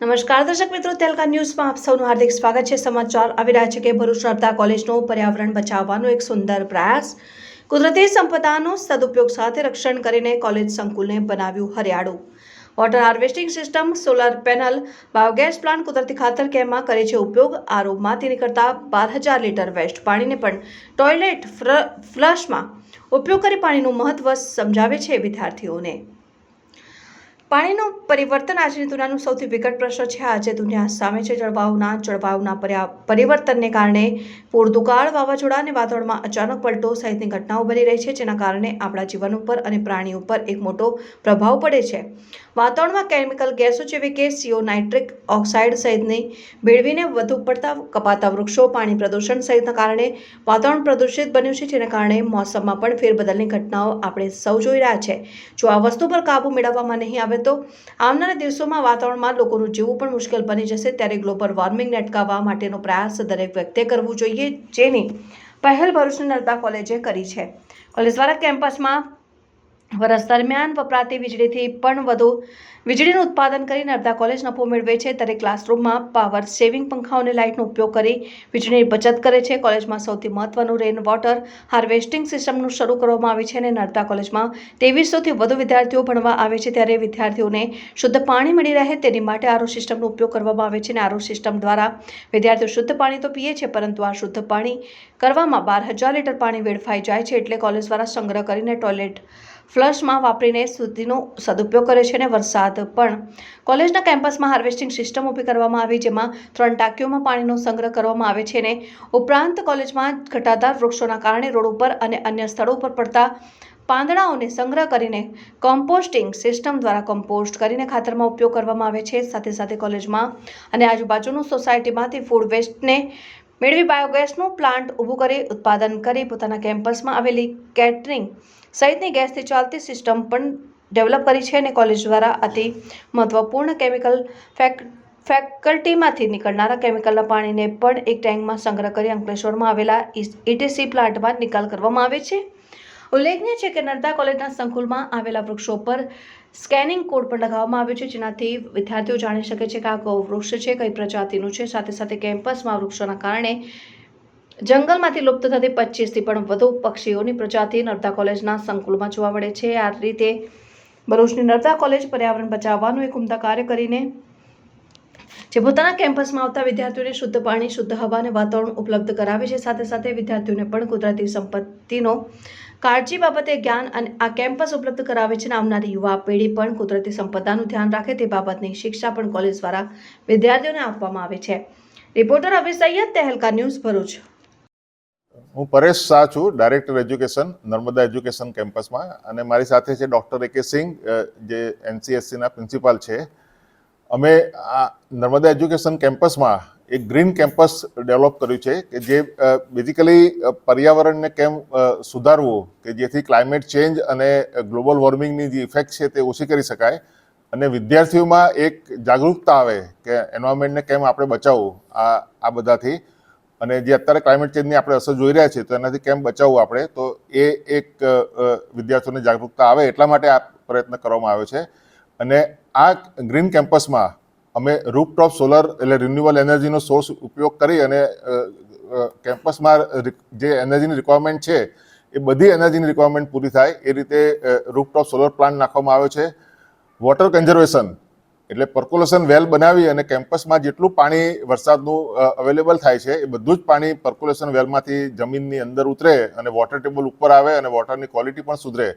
નમસ્કાર દર્શક મિત્રો, તેલકા ન્યૂઝમાં આપ સૌનું હાર્દિક સ્વાગત છે. સમાચાર આવી રહ્યા છે કે ભરૂચ નર્મદા કોલેજનો પર્યાવરણ બચાવવાનો એક સુંદર પ્રયાસ. કુદરતી સંપદાનો સદુપયોગ સાથે રક્ષણ કરીને કોલેજ સંકુલને બનાવ્યું હરિયાળું. Water harvesting system, solar panel, biogas plant કુદરતી ખાતર કેમાં કરે છે ઉપયોગ. આરોપમાંથી નીકળતા બાર હજાર લીટર વેસ્ટ પાણીને પણ ટોયલેટ ફ્લશમાં ઉપયોગ કરી પાણીનું મહત્વ સમજાવે છે વિદ્યાર્થીઓને. પાણીનું પરિવર્તન આજની દુનિયાનું સૌથી વિકટ પ્રશ્ન છે. આજે દુનિયા સામે છે જળવાયુના જળવાયુના પરિવર્તનને કારણે પૂર વાવાઝોડા અને વાદળમાં અચાનક પલટો સહિતની ઘટનાઓ બની રહી છે, જેના કારણે આપણા જીવન ઉપર અને પ્રાણી ઉપર એક મોટો પ્રભાવ પડે છે. વાતાવરણમાં કેમિકલ, ગેસો જેવી કે સીઓ, નાઇટ્રિક ઓક્સાઇડ સહિતની ભેળવીને વધુ પડતા કપાતા વૃક્ષો, પાણી પ્રદૂષણ સહિતના કારણે વાતાવરણ પ્રદૂષિત બન્યું છે, જેના કારણે મોસમમાં પણ ફેરબદલની ઘટનાઓ આપણે સૌ જોઈ રહ્યા છે. જો આ વસ્તુ પર કાબુ મેળવવામાં નહીં આવે તો આવનારા દિવસોમાં વાતાવરણમાં લોકોનું જીવવું પણ મુશ્કેલ બની જશે. ત્યારે ગ્લોબલ વોર્મિંગને અટકાવવા માટેનો પ્રયાસ દરેક વ્યક્તિએ કરવું જોઈએ, જેની પહેલ ભરૂચની નર્મદા કોલેજે કરી છે. કોલેજ દ્વારા કેમ્પસમાં વરસ દરમિયાન વપરાતી વીજળીથી પણ વધુ વીજળીનું ઉત્પાદન કરી નર્મદા કોલેજ નફો મેળવે છે, ત્યારે ક્લાસરૂમમાં પાવર સેવિંગ પંખાઓ અને લાઇટનો ઉપયોગ કરી વીજળીની બચત કરે છે. કોલેજમાં સૌથી મહત્વનું રેન વોટર હાર્વેસ્ટિંગ સિસ્ટમનું શરૂ કરવામાં આવી છે અને નર્મદા કોલેજમાં ત્રેવીસોથી વધુ વિદ્યાર્થીઓ ભણવા આવે છે, ત્યારે વિદ્યાર્થીઓને શુદ્ધ પાણી મળી રહે તેની માટે આરો સિસ્ટમનો ઉપયોગ કરવામાં આવે છે અને આરો સિસ્ટમ દ્વારા વિદ્યાર્થીઓ શુદ્ધ પાણી તો પીએ છે, પરંતુ આ શુદ્ધ પાણી કરવામાં બાર હજાર લીટર પાણી વેડફાઈ જાય છે, એટલે કોલેજ દ્વારા સંગ્રહ કરીને ટોયલેટ ફ્લશમાં વાપરીને સુધીનો સદુપયોગ કરે છે અને વરસાદ પણ. કોલેજના કેમ્પસમાં હાર્વેસ્ટિંગ સિસ્ટમ ઊભી કરવામાં આવી, જેમાં ત્રણ ટાંકીઓમાં પાણીનો સંગ્રહ કરવામાં આવે છે અને ઉપરાંત કોલેજમાં ઘટાદાર વૃક્ષોના કારણે રોડ ઉપર અને અન્ય સ્થળો ઉપર પડતા પાંદડાઓને સંગ્રહ કરીને કમ્પોસ્ટિંગ સિસ્ટમ દ્વારા કમ્પોસ્ટ કરીને ખાતરમાં ઉપયોગ કરવામાં આવે છે. સાથે સાથે કોલેજમાં અને આજુબાજુનું સોસાયટીમાંથી ફૂડ વેસ્ટને મેળવી બાયોગેસનું પ્લાન્ટ ઊભું કરી ઉત્પાદન કરી પોતાના કેમ્પસમાં આવેલી કેટરિંગ સહિતની ગેસથી ચાલતી સિસ્ટમ પણ ડેવલપ કરી છે અને કોલેજ દ્વારા અતિ મહત્વપૂર્ણ કેમિકલ ફેક, ફેકલ્ટીમાંથી નીકળનારા કેમિકલના પાણીને પણ એક ટેન્કમાં સંગ્રહ કરી અંકલેશ્વરમાં આવેલા ઇટીસી પ્લાન્ટમાં નિકાલ કરવામાં આવે છે. ઉલ્લેખનીય છે કે નર્મદા કોલેજના સંકુલમાં આવેલા વૃક્ષો પર સ્કેનિંગ કોડ પણ લગાવવામાં આવ્યો છે, જેનાથી વિદ્યાર્થીઓ જાણી શકે છે કે આ કયો વૃક્ષ છે, કઈ પ્રજાતિનું છે. સાથે સાથે કેમ્પસમાં વૃક્ષોના કારણે જંગલમાંથી લુપ્ત થતી પચીસથી પણ વધુ પક્ષીઓની પ્રજાતિ નર્મદા કોલેજના સંકુલમાં જોવા મળે છે. આ રીતે ભરૂચની નર્મદા કોલેજ પર્યાવરણ બચાવવાનું એક ઉમદા કાર્ય કરીને જે પોતાના કેમ્પસમાં આવતા વિદ્યાર્થીઓને શુદ્ધ પાણી, શુદ્ધ હવા અને વાતાવરણ ઉપલબ્ધ કરાવે છે. સાથે સાથે વિદ્યાર્થીઓને પણ કુદરતી સંપત્તિનો કાળજી બાબતે જ્ઞાન અને આ કેમ્પસ ઉપલબ્ધ કરાવે છે. અને આવનારી યુવા પેઢી પણ કુદરતી સંપદાનું ધ્યાન રાખે તે બાબતની શિક્ષા પણ કોલેજ દ્વારા વિદ્યાર્થીઓને આપવામાં આવે છે. Reporter Abhi Saiyed Tehelka news Bharuch. હું પરેશ શાહ છું, ડાયરેક્ટર એજ્યુકેશન, નર્મદા એજ્યુકેશન કેમ્પસમાં. અને મારી સાથે છે ડૉક્ટર એ કે સિંહ જે એનસીએસસીના પ્રિન્સિપાલ છે. અમે આ નર્મદા એજ્યુકેશન કેમ્પસમાં એક ગ્રીન કેમ્પસ ડેવલપ કર્યું છે કે જે બેઝિકલી પર્યાવરણને કેમ સુધારવું કે જેથી ક્લાઇમેટ ચેન્જ અને ગ્લોબલ વોર્મિંગની જે ઇફેક્ટ છે તે ઓછી કરી શકાય અને વિદ્યાર્થીઓમાં એક જાગૃતતા આવે કે એન્વાયરમેન્ટને કેમ આપણે બચાવવું આ આ બધાથી. અને જે અત્યારે ક્લાઇમેટ ચેન્જની આપણે અસર જોઈ રહ્યા છીએ તો એનાથી કેમ બચાવવું આપણે? તો એ એક વિદ્યાર્થીઓને જાગૃતતા આવે એટલા માટે આ પ્રયત્ન કરવામાં આવ્યો છે. અને આ ગ્રીન કેમ્પસમાં અમે રૂપટોપ સોલર એટલે રિન્યુઅલ એનર્જીનો સોર્સ ઉપયોગ કરી અને કેમ્પસમાં જે એનર્જીની રિક્વાયરમેન્ટ છે, એ બધી એનર્જીની રિક્વાયરમેન્ટ પૂરી થાય એ રીતે રૂપટોપ સોલર પ્લાન્ટ નાખવામાં આવ્યો છે. વોટર કન્ઝર્વેશન એટલે પર્કોલેશન વેલ બનાવી અને કેમ્પસમાં જેટલું પાણી વરસાદનું અવેલેબલ થાય છે એ બધું જ પાણી પર્કોલેશન વેલમાંથી જમીનની અંદર ઉતરે અને વોટર ટેબલ ઉપર આવે અને વોટરની ક્વોલિટી પણ સુધરે.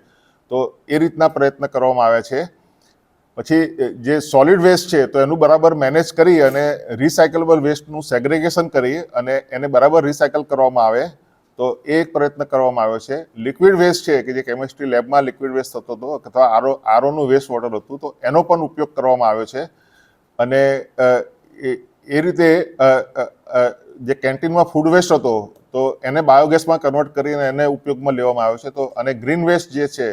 તો એ રીતના પ્રયત્ન કરવામાં આવ્યા છે. પછી જે સોલિડ વેસ્ટ છે, તો એનું બરાબર મેનેજ કરી અને રિસાયકલેબલ વેસ્ટનું સેગ્રેગેશન કરી અને એને બરાબર રિસાયકલ કરવામાં આવે, તો એ એક પ્રયત્ન કરવામાં આવ્યો છે. લિક્વિડ વેસ્ટ છે, કે જે કેમિસ્ટ્રી લેબમાં લિક્વિડ વેસ્ટ થતો હતો, અથવા આરો આરોનું વેસ્ટ વોટર હતું, તો એનો પણ ઉપયોગ કરવામાં આવ્યો છે. અને એ રીતે જે કેન્ટીનમાં ફૂડ વેસ્ટ હતો, તો એને બાયોગેસમાં કન્વર્ટ કરીને એને ઉપયોગમાં લેવામાં આવ્યો છે. તો, અને ગ્રીન વેસ્ટ જે છે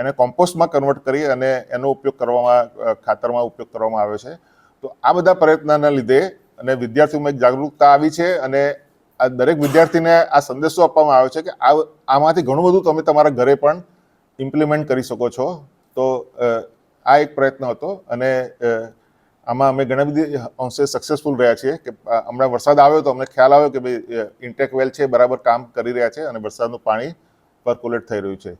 એને કોમ્પોસ્ટમાં કન્વર્ટ કરી અને એનો ઉપયોગ કરવામાં ખાતરમાં ઉપયોગ કરવામાં આવ્યો છે. તો આ બધા પ્રયત્નના લીધે અને વિદ્યાર્થીઓમાં એક જાગૃતતા આવી છે અને આ દરેક વિદ્યાર્થીને આ સંદેશો આપવામાં આવ્યો છે કે આ, આમાંથી ઘણું બધું તમે તમારા ઘરે પણ ઇમ્પ્લિમેન્ટ કરી શકો છો. તો આ એક પ્રયત્ન હતો અને આમાં અમે ઘણી બધી અંશે સક્સેસફુલ રહ્યા છીએ કે હમણાં વરસાદ આવ્યો તો અમને ખ્યાલ આવ્યો કે ભાઈ ઇન્ટેક વેલ છે, બરાબર કામ કરી રહ્યા છે અને વરસાદનું પાણી પર્ક્યુલેટ થઈ રહ્યું છે.